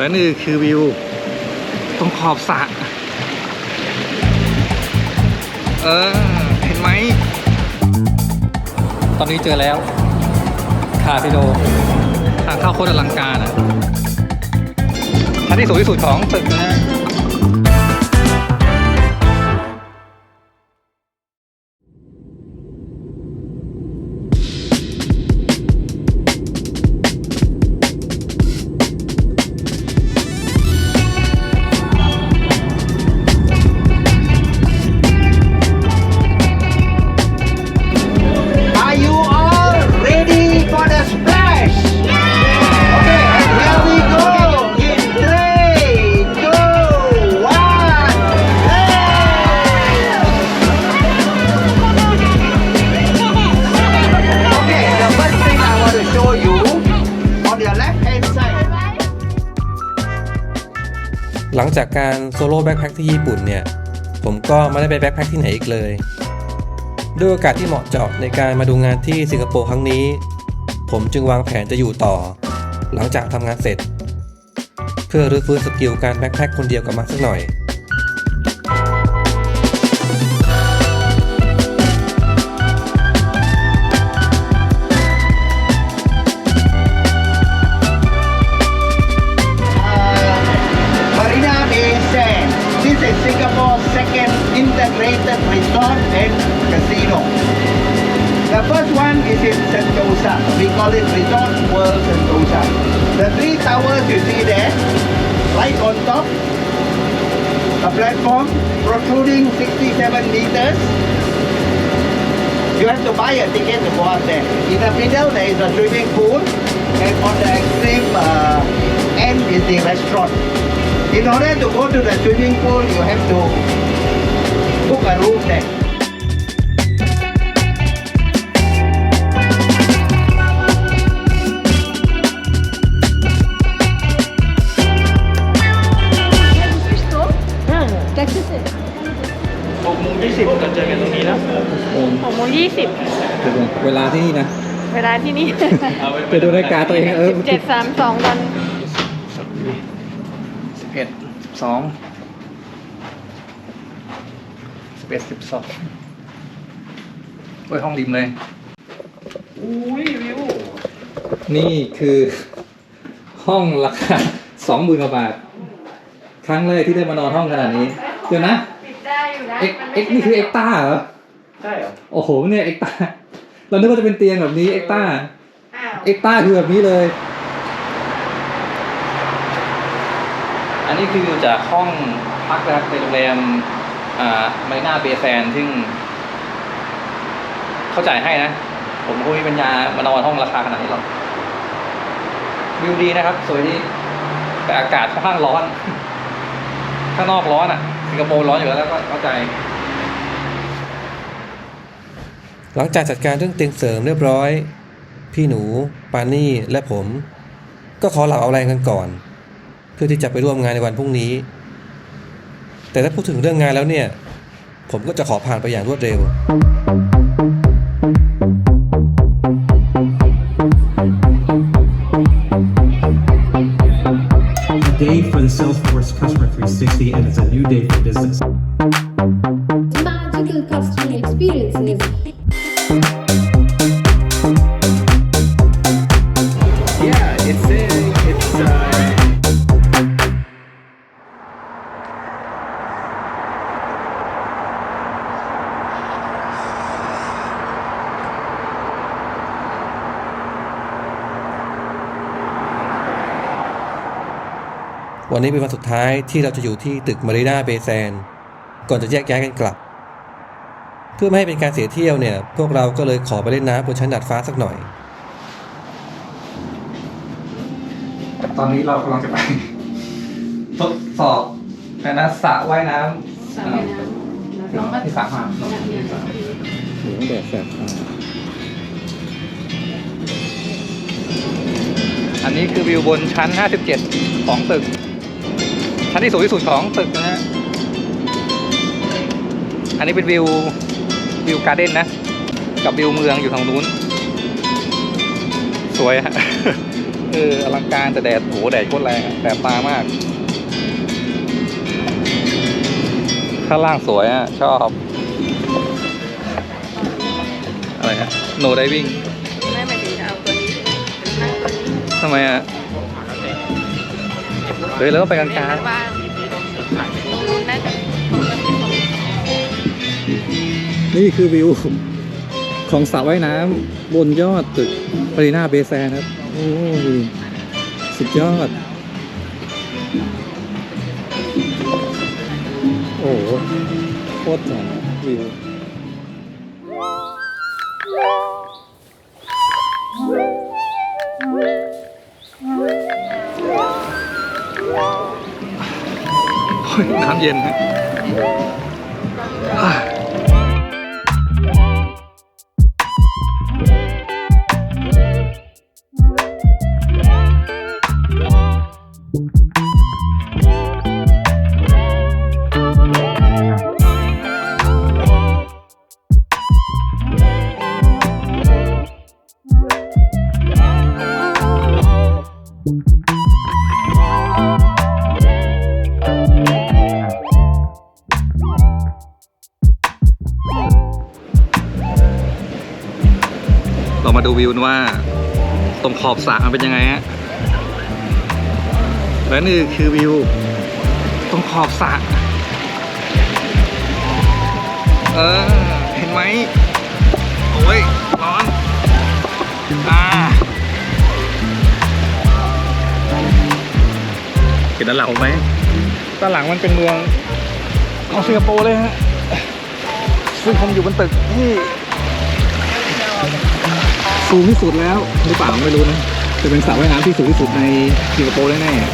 และนี่คือวิว ตรงขอบสระเออ เห็นไหม ตอนนี้เจอแล้ว คาสิโดทางเข้าโคตรอลังการอะชั้นที่สูงที่สุดของตึกนะฮะ จากการโซโล่แบ็คแพ็คที่ญี่ปุ่นเนี่ย ผมก็ไม่ได้ไปแบ็คแพ็คที่ไหนอีกเลย ด้วยโอกาสที่เหมาะเจาะในการมาดูงานที่สิงคโปร์ครั้งนี้ ผมจึงวางแผนจะอยู่ต่อ หลังจากทำงานเสร็จ เพื่อรื้อฟื้นสกิลการแบ็คแพ็คคนเดียวกลับมาสักหน่อย there, right on top, a platform protruding 67 meters. You have to buy a ticket to go up there. In the middle, there is a swimming pool, and on the extreme uh, end is the restaurant. In order to go to the swimming pool, you have to book a room there. วลาที่นี่นะ เวลาที่นี่ ไปดูนาฬิกาตัวเองเออเจ็ดสามสองวันสิบเอ็ดสิบสองสิบเอ็ดสิบสองโอ้ยห้องริมเลย อุ้ยวิว นี่คือห้องราคาสองหมื่นกว่าบาท ครั้งแรกที่ได้มานอนห้องขนาดนี้ เดี๋ยวนะปิดได้อยู่นะเอ็กเอ็กนี่คือเอ็กต้าเหรอ ใช่เหรอ โอ้โหเนี่ยเอ็กต้า เรานึกว่าจะเป็นเตียงแบบนี้เอ็กต้าอ้าวเอ็กต้าคือแบบนี้เลย อันนี้คือจากห้องพักนะครับในโรงแรมอ่ามารีนาเบย์แซนซึ่ง เข้าใจายให้นะ ผมคงมีปัญญามานอนห้องราคาขนาดนี้หรอกวิวดีนะครับ สวยดี แต่อากาศค่อนข้างร้อน ข้างนอกร้อนอะสิงคโปร์ร้อนอยู่แล้วแล้วก็เข้าใจ หลังจากจัดการเรื่องเตียงเสริมเรียบร้อย พี่หนู ปานี่และผม ก็ขอหลับเอาแรงกันก่อน เพื่อที่จะไปร่วมงานในวันพรุ่งนี้ แต่ถ้าพูดถึงเรื่องงานแล้วเนี่ย ผมก็จะขอผ่านไปอย่างรวดเร็ว a day for the Salesforce Customer 360, and it's a new day for business. magical customer experiences. วันนี้เป็นวันสุดท้ายที่เราจะอยู่ที่ตึกมารีนาเบแซน ก่อนจะแยกย้ายกันกลับ พื่อไม่ให้เป็นการเสียเที่ยวเนี่ย พวกเราก็เลยขอไปเล่นน้ำบนชั้นดาดฟ้าสักหน่อย ตอนนี้เรากำลังจะไป ทดสอบนะสระว่ายน้ำสามน้ำน้องก็ที่สามห้าแดดแสบอันนี้คือวิวบนชั้น 57 ของตึก ชั้นที่สูงที่สุดของตึกนะฮะ อันนี้เป็นวิว วิวการ์เด้นนะ กับวิวเมืองอยู่ทางนู้น สวยฮะเอออลังการแต่แดดโหแดดโคตรแรงอะแสบตามาก ข้างล่างสวยอะ ชอบ อะไรฮะ no diving ไม่หมายถึงจะเอาตัวนี้นั่งตัวนี้ทำไมอะเฮ้ยแล้วก็ไปกลางบ้ นี่คือวิว ของสระว่ายน้ำบนยอดตึกปรีนาเบแซนครับ โอ้ยสุดยอด โอ้โหโคตรจ๋าวิวน้ำเย็นฮะ เรามาดูวิวว่า ตรงขอบสระมันเป็นยังไงฮะและนี่คือวิว ตรงขอบสระเออ เห็นไหมโอ้ยร้อนอ่าเห็นด้านหลังไหมด้านหลังมันเป็นเมืองของสิงคโปร์เลยฮะซึ่งผมอยู่บนตึกที่ สูงที่สุดแล้วหรือเปล่าไม่รู้นะจะเป็นสระว่ายน้ำที่สูงที่สุดในสิงคโปร์แน่ๆ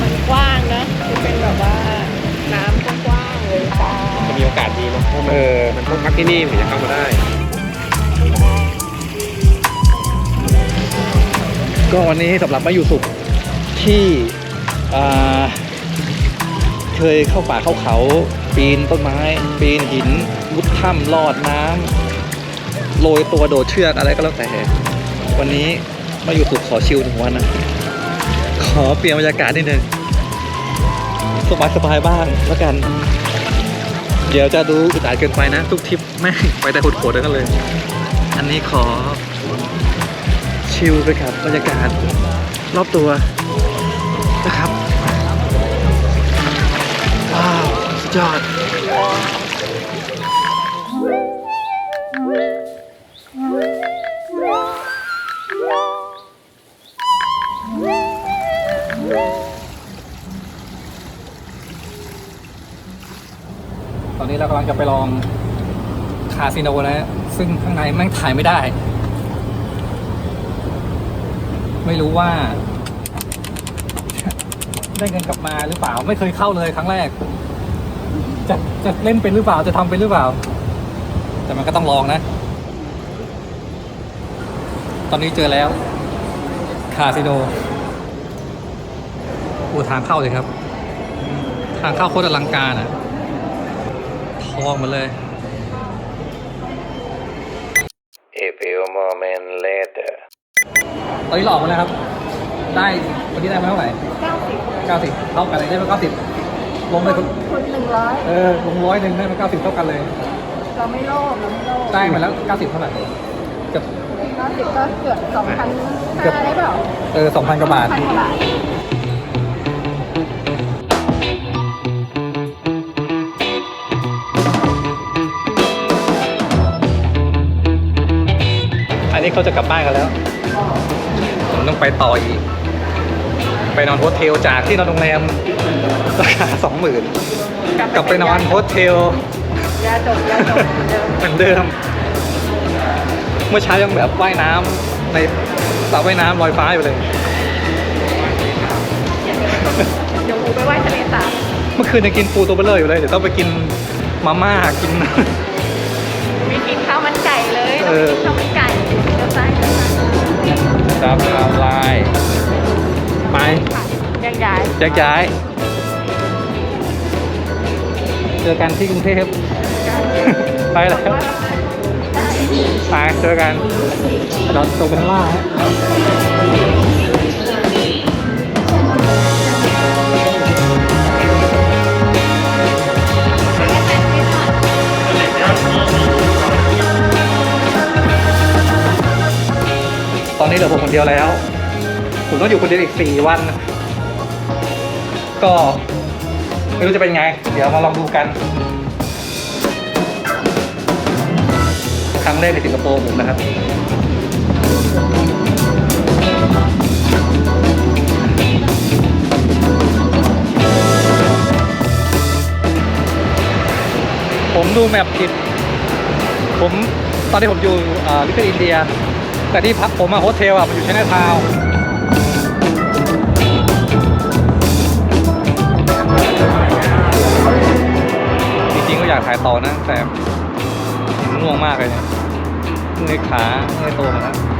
มันกว้างนะคือเป็นแบบว่าน้ำกว้างๆเลยจ้าจะมีโอกาสดีเนอะเพราะมันมันต้องพักที่นี่ถึงจะเข้ามาได้ ก็วันนี้สำหรับมาอยู่สุขที่อ่า เคยเข้าป่าเข้าเขา ปีนต้นไม้ ปีนหินมุดถ้ำลอดน้ำโรยตัวโดดเชือกอะไรก็แล้วแต่ วันนี้มาอยู่สุขขอชิลหนึ่งวันนะขอเปลี่ยนบรรยากาศนิดนึงสบายสบายบ้างแล้วกัน เดี๋ยวจะดูอึดอัดเกินไปนะ ทุกทริปแม่ไปแต่โหดๆทั้งนั้นเลย อันนี้ขอ ชิลไปกับบรรยากาศรอบตัวนะครับ ว้าวสุดยอดตอนนี้เรากำลังจะไปลองคาสิโนนะฮะซึ่งข้างในแม่งถ่ายไม่ได้ ไม่รู้ว่า ได้เงินกลับมาหรือเปล่าไม่เคยเข้าเลยครั้งแรก จะจะเล่นเป็นหรือเปล่าจะทำเป็นหรือเปล่า แต่มันก็ต้องลองนะ ตอนนี้เจอแล้ว คาสิโนอูทางเข้าเลยครับ ทางเข้าโคตรอลังการอะทองหมาเลย A few moments later ตอนนี้หลอกมาแล้วครับ ได้วันนี้ได้มาเท่าไหร่เก้าสิบเก้าสิบเท่ากันเลยได้มาเก้าสิบลงไปทุกคนหนึ่งร้อยเออลงร้อยหนึ่งได้มาเก้าสิบเท่ากันเลย เราไม่โลภเราไม่โลภได้มาแล้วเก้าสิบเท่าไหร่เกือบเก้าสิบก็เกือบสองพันห้าได้เปล่าเออสองพันกว่าบาท พันกว่าบาทอันนี้เขาจะกลับบ้านกันแล้ว ผมต้องไปต่ออีก ไปนอนโฮสเทลจากที่นอนโรงแรมราคาสองหมื่นกลับไปนอนโฮสเทลยาจบยาจบเหมือนเดิมเหมือนเดิมเมื่อเช้ายังแบบว่ายน้ำในสระว่ายน้ำลอยฟ้าอยู่เลยเดี๋ยวหมูไปไหว้ทะเลสาบเมื่อคืนยังกินปูตัวเบลเลอร์อยู่เลยเดี๋ยวต้องไปกินมาม่ากินไม่กินข้าวมันไก่เลยเออต้องกินข้าวมันไก่เดี๋ยวซ้ายเดี๋ยวซ้ายตามไทม์ไลน์ แยกย้าย เจอกันที่กรุงเทพไปแล้วไปเจอกันเราตรงไปข้างล่าตอนนี้เหลือผมคนเดียวแล้ว ผมต้องอยู่คนเดียวอีกสี่วัน ก็ไม่รู้จะเป็นไง เดี๋ยวมาลองดูกัน ครั้งแรกในสิงคโปร์ผมนะครับผมดูแมปผิด ผมตอนนี้ผมอยู่ลิเทิลอินเดีย แต่ที่พักผมอะโฮสเทลอะมันอยู่ช i น a ทาวน์ ต่อนะแต่ง่วงมากเลยเนี่ยเมื่อยขาเมื่อยตัวหมด